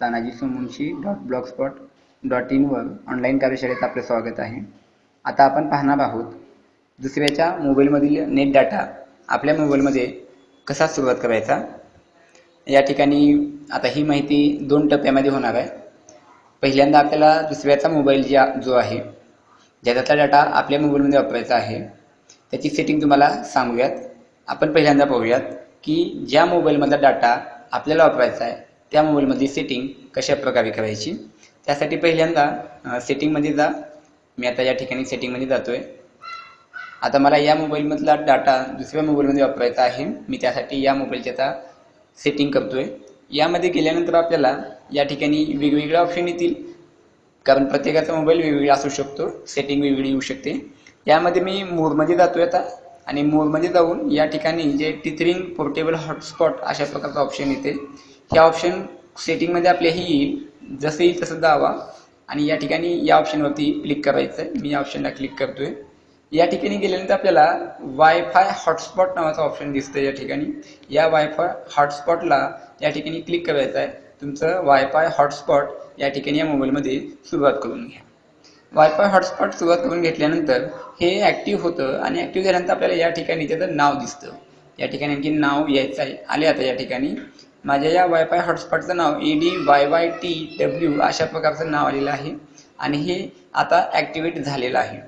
Tanaji Somvanshi dot blogspot dot इनवर online कार्यशाळेत आपले स्वागत आहे. आता आपण पाहणार आहोत दुसऱ्याच्या मोबाईलमधील नेट डाटा आपल्या मोबाईलमध्ये कसा सुरुवात करायचा? या ठिकाणी आता ही माहिती दोन टप्प्यामध्ये होणार आहे. पहिल्यांदा आपल्याला दुसऱ्याचा मोबाईल ज्या जो आहे ज्याचा डाटा आपल्या मोबाईलमध्ये वापरायचा आहे त्याची सेटिंग तुम्हाला सांगूयात. आपण पहिल्यांदा पाहूयात की ज्या मोबाईलमधला डाटा आपल्याला वापरायचा आहे त्या मोबाईलमधली सेटिंग कशा प्रकारे करायची? त्यासाठी पहिल्यांदा सेटिंगमध्ये जा. मी आता या ठिकाणी सेटिंगमध्ये जातो आहे आता मला या मोबाईलमधला डाटा दुसऱ्या मोबाईलमध्ये वापरायचा आहे. मी त्यासाठी या मोबाईलची आता सेटिंग करतो आहे यामध्ये गेल्यानंतर आपल्याला या ठिकाणी वेगवेगळे ऑप्शन येतील. कारण प्रत्येकाचा मोबाईल वेगवेगळा असू शकतो. सेटिंग वेगवेगळी येऊ शकते. यामध्ये मी मोरमध्ये जातो आता. आणि मोरमध्ये जाऊन या ठिकाणी जे टिथरिंग पोर्टेबल हॉटस्पॉट अशा प्रकारचा ऑप्शन येते. ह्या ऑप्शन सेटिंगमध्ये आपल्याही येईल. जसं येईल तसं दावा आणि या ठिकाणी या ऑप्शनवरती क्लिक करायचं आहे मी या ऑप्शनला क्लिक करतोय. या ठिकाणी गेल्यानंतर आपल्याला वायफाय हॉटस्पॉट नावाचा ऑप्शन दिसतं या ठिकाणी. या वायफाय हॉटस्पॉटला या ठिकाणी क्लिक करायचं आहे तुमचं वायफाय हॉटस्पॉट या ठिकाणी या मोबाईलमध्ये सुरुवात करून घ्या. वायफाय हॉटस्पॉट सुरुवात करून घेतल्यानंतर हे ॲक्टिव्ह होतं आणि ॲक्टिव्ह झाल्यानंतर आपल्याला या ठिकाणी त्याचं नाव दिसतं. या ठिकाणी आणखी नाव यायचं आहे आले आता या ठिकाणी. माझ्या या वायफाय हॉटस्पॉटचं नाव A D Y Y T W अशा प्रकारचं नाव आलेलं आहे. आणि हे आता ॲक्टिवेट झालेलं आहे.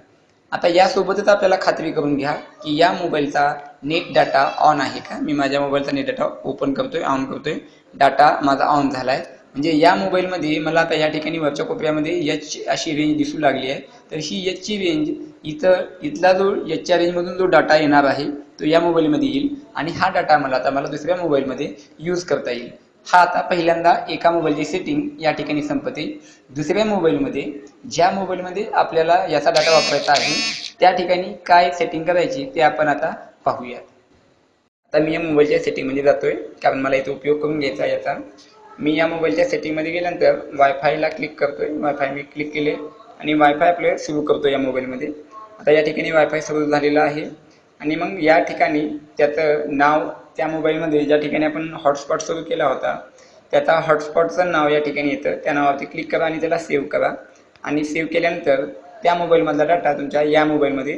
आता यासोबतच आपल्याला खात्री करून घ्या की या मोबाईलचा नेट डाटा ऑन आहे का? मी माझ्या मोबाईलचा नेट डाटा ओपन करतोय ऑन करतोय. डाटा माझा ऑन झाला आहे म्हणजे या मोबाईलमध्ये मला आता या ठिकाणी वरच्या कोपऱ्यामध्ये एच अशी रेंज दिसू लागली आहे. तर ही एचची रेंज इथं इथला जो एचच्या रेंजमधून जो डाटा येणार आहे तो या मोबाईलमध्ये येईल. आणि हा डाटा मला आता मला दुसऱ्या मोबाईलमध्ये यूज करता येईल. हा आता पहिल्यांदा एका मोबाईलची सेटिंग या ठिकाणी संपते. दुसऱ्या मोबाईलमध्ये ज्या मोबाईलमध्ये आपल्याला याचा डाटा वापरायचा आहे त्या ठिकाणी काय सेटिंग करायची ते आपण आता पाहूयात. आता मी या मोबाईलच्या सेटिंगमध्ये जातोय कारण मला इथे उपयोग करून घ्यायचा आहे याचा. मी या मोबाईलच्या सेटिंगमध्ये गेल्यानंतर वायफायला क्लिक करतोय. वायफाय मी क्लिक केले आणि वायफाय आपले सुरू करतो या मोबाईलमध्ये आता या ठिकाणी वायफाय सुरू झालेला आहे. आणि मग या ठिकाणी त्याचं नाव त्या मोबाईलमध्ये ज्या ठिकाणी आपण हॉटस्पॉट सुरू केला होता त्याचा हॉटस्पॉटचं नाव या ठिकाणी येतं. त्या नावावरती क्लिक करा आणि त्याला सेव्ह करा. आणि सेव्ह केल्यानंतर त्या मोबाईलमधला डाटा तुमच्या या मोबाईलमध्ये